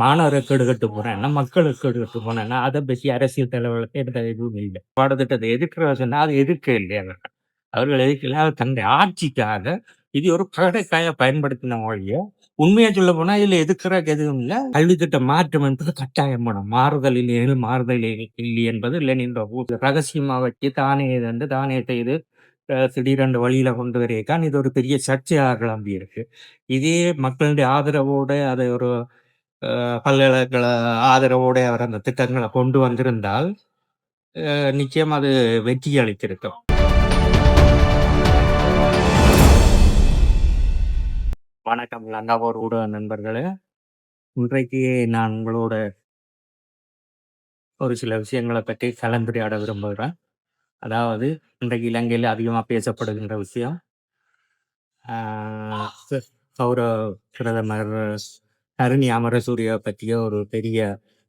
மாணவரை கெடுகட்டு போறேன்னா, மக்கள கெடுகட்டு போனேன்னா, அதை பேசி அரசியல் தலைவர்களுக்கு எந்த எதுவும் இல்லை பாடத்திட்டத்தை எதிர்க்கிற சொன்னா, அது எதிர்க்க இல்லை அவர்கள். அவர்கள் எதிர்க்கல. அவர் தன்னுடைய ஆட்சிக்காக இது ஒரு பகடைக்காயா பயன்படுத்தின ஒழிய, உண்மையா சொல்லப்போனா இதுல எதுக்குற எதுவும் இல்லை கல்வி திட்ட மாற்றம் என்பது கட்டாயம் வேணும். மாறுதல் இல்லையெனில் மாறுதல் இல்லை என்பது லெனின் ரகசியமா வச்சு தானே வந்து தானே செய்து திடீரென்று வழியில கொண்டு வரையத்தான் இது ஒரு பெரிய சர்ச்சையாக கிளம்பி இருக்கு. இதே மக்களுடைய ஆதரவோட அதை ஒரு பல்கலைக்கழக ஆதரவோடு அவர் அந்த திட்டங்களை கொண்டு வந்திருந்தால், நிச்சயம் அது வெற்றி அளித்திருக்கும். வணக்கம் லங்காவோர் ஊடக நண்பர்களே. இன்றைக்கு நான் உங்களோட ஒரு சில விஷயங்களை பற்றி கலந்துரையாட விரும்புகிறேன். அதாவது இன்றைக்கு இலங்கையில் அதிகமாக பேசப்படுகின்ற விஷயம். கௌரவ பிரதமர் அருணி அமரசூரிய பற்றிய ஒரு பெரிய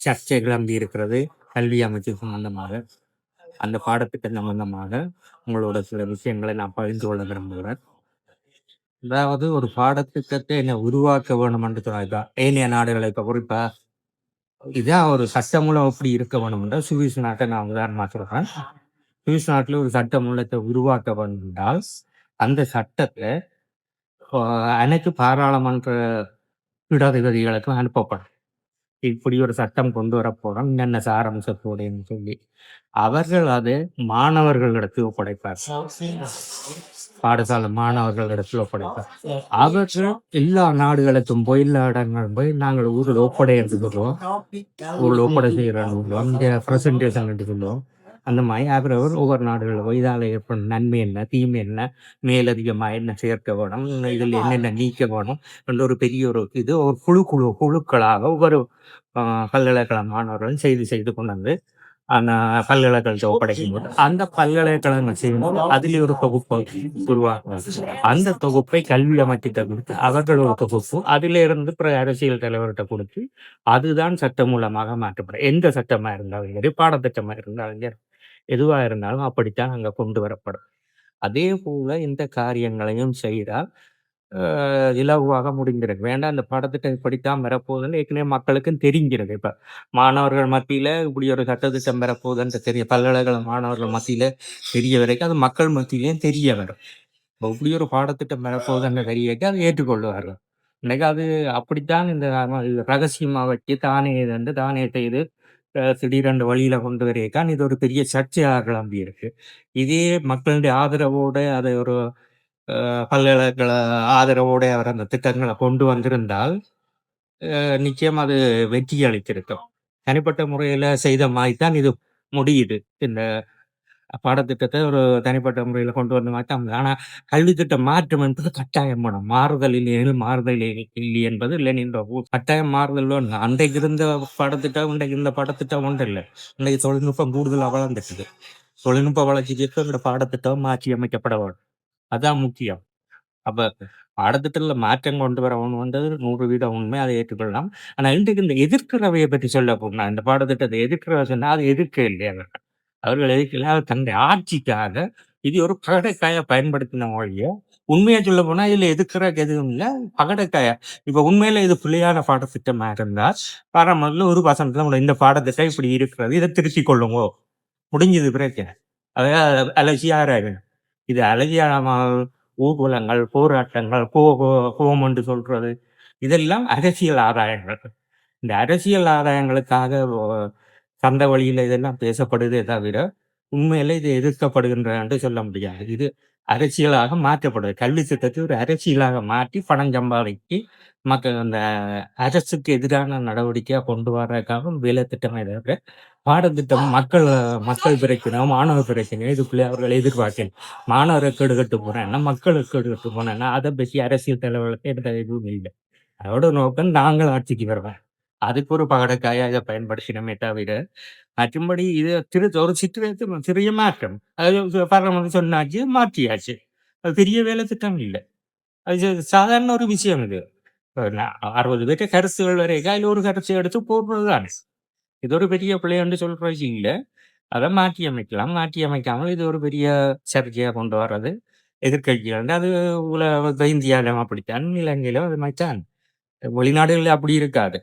சர்ச்சை கிளம்பி இருக்கிறது. கல்வி அமைச்சு சம்பந்தமாக. அந்த பாடத்திட்டம் சம்பந்தமாக உங்களோட சில விஷயங்களை நான் பகிர்ந்து கொள்ள விரும்புகிறேன். அதாவது ஒரு பாடத்திட்டத்தை என்ன உருவாக்க வேணும் என்று சொன்னாக்கா ஏனைய நாடுகளை இப்போ குறிப்பா இதான் ஒரு சட்டமூலம் எப்படி இருக்க வேணும்ன்றா சுவிஸ் நாட்டை நான் உதாரணமாக சொல்கிறேன் சுவிஸ் நாட்டில் ஒரு சட்டமூலத்தை உருவாக்க வேண்டும் என்றால், அந்த சட்டத்தை அனைத்து பாராளுமன்ற இடதுகதிகளுக்கும் அனுப்பப்படும். இப்படி ஒரு சட்டம் கொண்டு வரப்போறோம். என்னென்ன சாராம்சத்தோடன்னு சொல்லி. அவர்கள் அதை மாணவர்களிடத்தில் ஒப்படைப்பார். பாடசாலை மாணவர்களிடத்தில் ஒப்படைப்பார். அவர்கள் எல்லா நாடுகளுக்கும் போய், எல்லா இடங்களும் போய் நாங்கள் ஊரில் ஒப்படைன்னு சொல்லுவோம். ஊரில் ஒப்படை சொல்லுவோம். இங்க பிரசன்டேஷன் சொல்லுவோம். அந்த மாதிரி அவரவர் ஒவ்வொரு நாடுகள்ல போய் இதால ஏற்படும் நன்மை என்ன, தீமை என்ன, மேலதிகமா என்ன சேர்க்க வேணும், இதில் என்னென்ன நீக்க வேணும் என்ற ஒரு பெரிய ஒரு இது ஒரு குழு குழு குழுக்களாக ஒவ்வொரு பல்கலைக்கழக மாணவர்களும் செய்து செய்து கொண்டு வந்து அந்த பல்கலைக்கழகத்தை ஒப்படைக்கும்போது, அந்த பல்கலைக்கழகங்கள் செய்யும்போது அதிலே ஒரு தொகுப்பு உருவாக்கும். அந்த தொகுப்பை கல்வி அமைச்சிட்ட குடுத்து, அவர்கள் ஒரு தொகுப்பு, அதிலிருந்து பிற அரசியல் தலைவர்கிட்ட குடுத்து, அதுதான் சட்டமூலமாக மாற்றப்படும். எந்த சட்டமா இருந்தாலும் சரி, பாடத்திட்டமா இருந்தாலும் சரி, எதுவா இருந்தாலும் அப்படித்தான் அங்க கொண்டு வரப்படும். அதே போல் இந்த காரியங்களையும் செய்தால், அ இலகுவாக முடிந்திரும். வேண்டாம் இந்த பாடத்திட்டம் இப்படித்தான் வரப்போகுதுன்னு ஏற்கனவே மக்களுக்கும் தெரிஞ்சிருக்கு. இப்ப மாணவர்கள் மத்தியில இப்படி ஒரு சட்டத்திட்டம் வரப்போகுதுன்ற தெரிய பல்கலைக்கழக மாணவர்கள் மத்தியில தெரிய வரைக்கும், அது மக்கள் மத்தியிலயும் தெரிய வரும். இப்ப இப்படி ஒரு பாடத்திட்டம் வரப்போகுதுன்னு தெரிய அது அதை ஏற்றுக்கொள்வார்கள். இன்னைக்கு அது அப்படித்தான் இந்த ரகசியமா வச்சு தானே வந்து தானே செய்து திடீரென்று வழியில் கொண்டு வரையத்தான் இது ஒரு பெரிய சர்ச்சையாக கிளம்பி இருக்கு. இதே மக்களுடைய ஆதரவோடு அதை ஒரு பல்கலைக்கழக ஆதரவோடு அவர் அந்த திட்டங்களை கொண்டு வந்திருந்தால், நிச்சயம் அது வெற்றி அளித்திருக்கும். தனிப்பட்ட முறையில் செய்த மாதிரி தான் இது முடியுது. இந்த பாடத்திட்டத்தை ஒரு தனிப்பட்ட முறையில் கொண்டு வந்து மாரி ஆனால் ஆனா கல்வித்திட்ட மாற்றம் என்பது கட்டாயம் வேணும். மாறுதல் இல்லையெனில் மாறுதல் இல்லை என்பது லெனின் கட்டாயம் மாறுதல் வேணும். அன்றைக்கு இருந்த பாடத்திட்டம், இன்றைக்கு இந்த பாடத்திட்டம் ஒன்றும் இல்லை இன்னைக்கு தொழில்நுட்பம் கூடுதலாக வளர்ந்துட்டுது. தொழில்நுட்ப வளர்ச்சிக்கு இந்த பாடத்திட்டம் மாற்றி அமைக்கப்பட வேண்டும் அதான் முக்கியம். அப்போ பாடத்திட்டத்துல மாற்றம் கொண்டு வரவன் வந்தது நூறு வீதம் உண்மை. அதை ஏற்றுக்கொள்ளலாம். ஆனால் இன்றைக்கு இந்த எதிர்க்கிறவையை பற்றி சொல்லப் போனால் இந்த பாடத்திட்டத்தை எதிர்க்கிறவை சொன்னால் அது எதிர்க்க இல்லையா அவர்கள். அவர்கள் எதிர்க்கல. அவர் தன்னுடைய ஆட்சிக்காக இது ஒரு பகடைக்காயை பயன்படுத்தின ஒழிய, உண்மையா போனா இதுல எதுக்குறதுக்கு எதுவும் இல்லை பகடைக்காய இப்ப உண்மையில இது பிழையான பாடத்திட்டமா இருந்தா, முதல்ல ஒரு வசனத்துல இந்த பாடத்திட்டம் இப்படி இருக்கிறது. இதை திருத்திக் கொள்ளுங்கோ. முடிஞ்சது பிரச்சனை. அதாவது அலட்சிய இது அலட்சியமா ஊர்வலங்கள், போராட்டங்கள், கோ போ என்று சொல்றது, இதெல்லாம் அரசியல் ஆதாயங்கள். இந்த அரசியல் ஆதாயங்களுக்காக தந்த வழியில் இதெல்லாம் பேசப்படுதே தவிர, உண்மையில இது எதிர்க்கப்படுகின்றன என்று சொல்ல முடியாது. இது அரசியலாக மாற்றப்படுது. கல்வி திட்டத்தை ஒரு அரசியலாக மாற்றி பணம் சம்பாதிச்சு, மக்கள் அந்த அரசுக்கு எதிரான நடவடிக்கையாக கொண்டு வர்றதுக்காக வேலை திட்டம் தவிர, பாடத்திட்டம் மக்கள் மக்கள் பிரச்சனை, மாணவ பிரச்சனை இதுக்குள்ளே அவர்கள் எதிர்பார்க்கணும் மாணவரை கெடுகட்டு போகிறேன்னா மக்களுக்கு கெடுகட்டு போனேன்னா, அதை பற்றி அரசியல் தலைவர்களுக்கு எந்த எதுவும் இல்லை அதோட நோக்கம் நாங்கள் ஆட்சிக்கு வருவேன் அதுக்கு ஒரு பகடைக்காயா இதை பயன்படுத்தினோமே தவிர, மற்றும்படி இது திரு ஒரு சிற்று சிறிய மாற்றம். அது பாராளுமன்றம் சொன்னாச்சு, மாற்றியாச்சு. அது பெரிய வேலை திட்டம் இல்லை அது சாதாரண ஒரு விஷயம் இது. அறுபது நான் 60 பேர்ட்ட கருத்துகள் வரைக்கும் அதுல ஒரு கருத்தை எடுத்து போடுறது தானே. இது ஒரு பெரிய பிழைன்னு சொல்கிற விஷயம் இல்லை அதை மாற்றி அமைக்கலாம். மாற்றி அமைக்காமல் இது ஒரு பெரிய சர்ச்சையாக கொண்டு வர்றது, எதிர்கட்சிகள் அது உல இந்தியாவிலும் அப்படித்தான், இலங்கையிலும் அது மாரித்தான். வெளிநாடுகளில் அப்படி இருக்காது.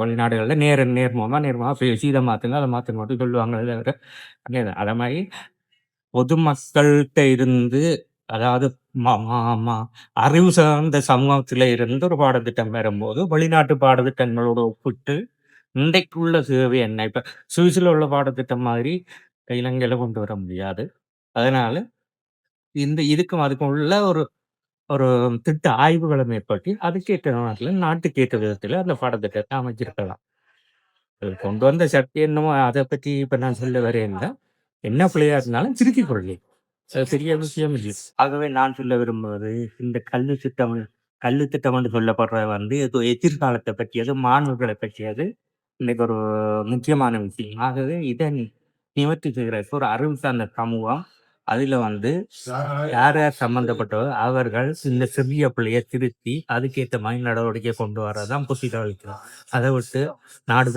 வெளிநாடுகளில் நேர் நேர்மமாக நேர்மமாக பேசி இதை மாற்றுங்க அதை மாற்றுங்க மட்டும் சொல்லுவாங்க தவிர அதே- அதை மாதிரி பொதுமக்கள்கிட்ட இருந்து அதாவது அறிவு சார்ந்த சமூகத்தில் இருந்து ஒரு பாடத்திட்டம் வரும்போது வெளிநாட்டு பாடத்திட்டங்களோடு ஒப்பிட்டு இன்றைக்குள்ள சேவை என்ன? இப்போ சுவிஸில் உள்ள பாடத்திட்டம் மாதிரி இலங்கையில் கொண்டு வர முடியாது. அதனால இந்த இதுக்கும் அதுக்கும் உள்ள ஒரு ஒரு திட்ட ஆய்வுகளை மேற்பட்டு அதுக்கேற்ற நேரத்தில் நாட்டுக்கேற்ற விதத்தில் அந்த பாடத்திட்டத்தை அமைச்சிருக்கலாம் அது கொண்டு வந்த சக்தி என்னமோ அதை பற்றி இப்போ நான் சொல்ல வரேன் என்ன பிள்ளையா இருந்தாலும் திருத்திக் கொள்ளி. அது பெரிய விஷயம் இல்லை. ஆகவே நான் சொல்ல விரும்புவது இந்த கல்வி திட்டம் கல்வி திட்டம் என்று சொல்லப்படுற வந்து இது எதிர்காலத்தை பற்றியது மாணவர்களை பற்றியது இன்னைக்கு ஒரு முக்கியமான விஷயம். ஆகவே இதை நிவர்த்தி செய்கிற ஒரு அறிவு சார்ந்த சமூகம் அதில் வந்து யார் யார் சம்பந்தப்பட்டவர்? அவர்கள் இந்த சிறிய பிள்ளையை திருத்தி அதுக்கேற்ற மாதிரி நடவடிக்கை கொண்டு வரதான் புத்திதளிக்கிறோம் அதை விட்டு நாடு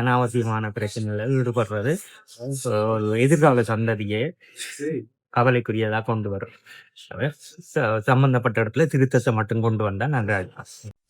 அனாவசியமான பிரச்சனைகளில் ஈடுபடுறது. எதிர்கால சந்ததியை கவலைக்குரியதா கொண்டு வரும். சம்பந்தப்பட்ட இடத்துல திருத்தத்தை மட்டும் கொண்டு வந்தா நன்றாக